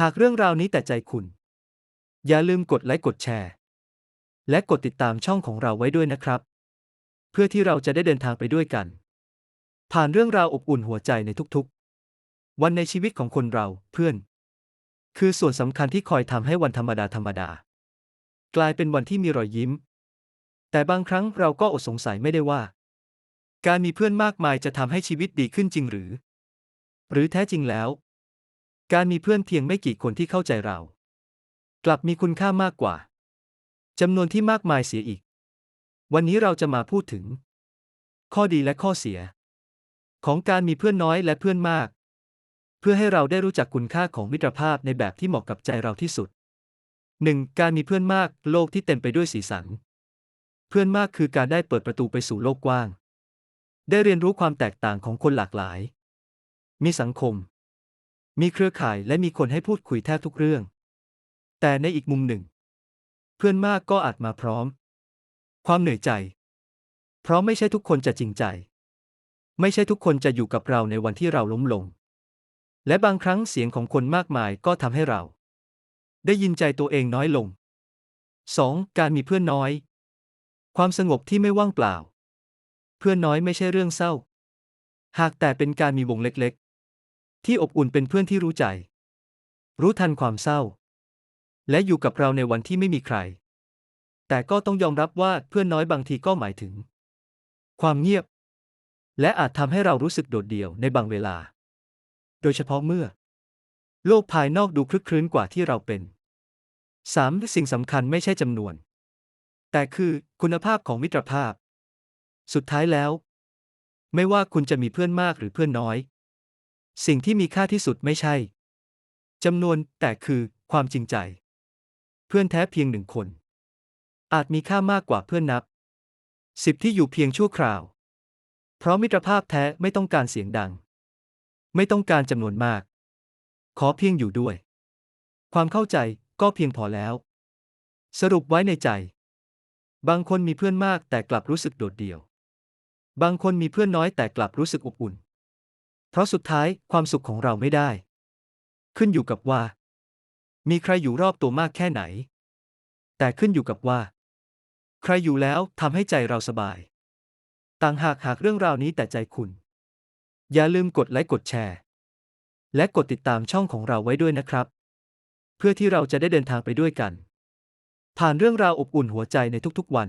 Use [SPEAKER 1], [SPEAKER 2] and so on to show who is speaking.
[SPEAKER 1] หากเรื่องราวนี้แต่ใจคุณ อย่าลืมกดไลค์กดแชร์ และกดติดตามช่องของเราไว้ด้วยนะครับ เพื่อที่เราจะได้เดินทางไปด้วยกัน ผ่านเรื่องราวอบอุ่นหัวใจในทุกๆ วันในชีวิตของคนเราเพื่อน คือส่วนสำคัญที่คอยทำให้วันธรรมดาธรรมดา กลายเป็นวันที่มีรอยยิ้ม แต่บางครั้งเราก็อดสงสัยไม่ได้ว่า การมีเพื่อนมากมายจะทำให้ชีวิตดีขึ้นจริงหรือ หรือแท้จริงแล้ว การมีเพื่อนเพียงไม่กี่คนที่เข้าใจเรา กลับมีคุณค่ามากกว่าจำนวนที่มากมายเสียอีก วันนี้เราจะมาพูดถึง ข้อดีและข้อเสีย ของการมีเพื่อนน้อยและเพื่อนมาก เพื่อให้เราได้รู้จักคุณค่าของมิตรภาพในแบบที่เหมาะกับใจเราที่สุด 1. การมีเพื่อนมากโลกที่เต็มไปด้วยสีสัน เพื่อนมากคือการได้เปิดประตูไปสู่โลกกว้าง ได้เรียนรู้ความแตกต่างของคนหลากหลาย มีสังคม มีเครือข่ายและมีคนให้พูดคุยแทบทุกเรื่อง แต่ในอีกมุมหนึ่ง เพื่อนมากก็อาจมาพร้อม ความเหนื่อยใจ เพราะไม่ใช่ทุกคนจะจริงใจ ไม่ใช่ทุกคนจะอยู่กับเราในวันที่เราล้มลง และบางครั้งเสียงของคนมากมายก็ทำให้เรา ได้ยินใจตัวเองน้อยลง 2. การมีเพื่อนน้อย ความสงบที่ไม่ว่างเปล่า เพื่อนน้อยไม่ใช่เรื่องเศร้า หากแต่เป็นการมีวงเล็ก ที่อบอุ่นเป็นเพื่อนที่รู้ใจ รู้ทันความเศร้า และอยู่กับเราในวันที่ไม่มีใคร แต่ก็ต้องยอมรับว่าเพื่อนน้อยบางทีก็หมายถึง ความเงียบ และอาจทำให้เรารู้สึกโดดเดี่ยวในบางเวลา โดยเฉพาะเมื่อ โลกภายนอกดูคลึกครื้นกว่าที่เราเป็น 3. สิ่งสำคัญไม่ใช่จำนวน แต่คือคุณภาพของมิตรภาพ สุดท้ายแล้ว ไม่ว่าคุณจะมีเพื่อนมากหรือเพื่อนน้อย สิ่งที่มีค่าที่สุดไม่ใช่จำนวนแต่คือความจริงใจ เพื่อนแท้เพียงหนึ่งคน อาจมีค่ามากกว่าเพื่อนนับสิบที่อยู่เพียงชั่วคราว เพราะมิตรภาพแท้ไม่ต้องการเสียงดัง ไม่ต้องการจำนวนมาก ขอเพียงอยู่ด้วย ความเข้าใจก็เพียงพอแล้ว สรุปไว้ในใจ บางคนมีเพื่อนมากแต่กลับรู้สึกโดดเดี่ยว บางคนมีเพื่อนน้อยแต่กลับรู้สึกอบอุ่น ราะสุดท้ายความสุขของเราไม่ได้ ขึ้นอยู่กับว่า มีใครอยู่รอบตัวมากแค่ไหน แต่ขึ้นอยู่กับว่า ใครอยู่แล้วทำให้ใจเราสบาย ต่างหากหากเรื่องราวนี้แต่ใจคุณ อย่าลืมกดไลค์กดแชร์ และกดติดตามช่องของเราไว้ด้วยนะครับ เพื่อที่เราจะได้เดินทางไปด้วยกัน ผ่านเรื่องราวอบอุ่นหัวใจในทุกๆวัน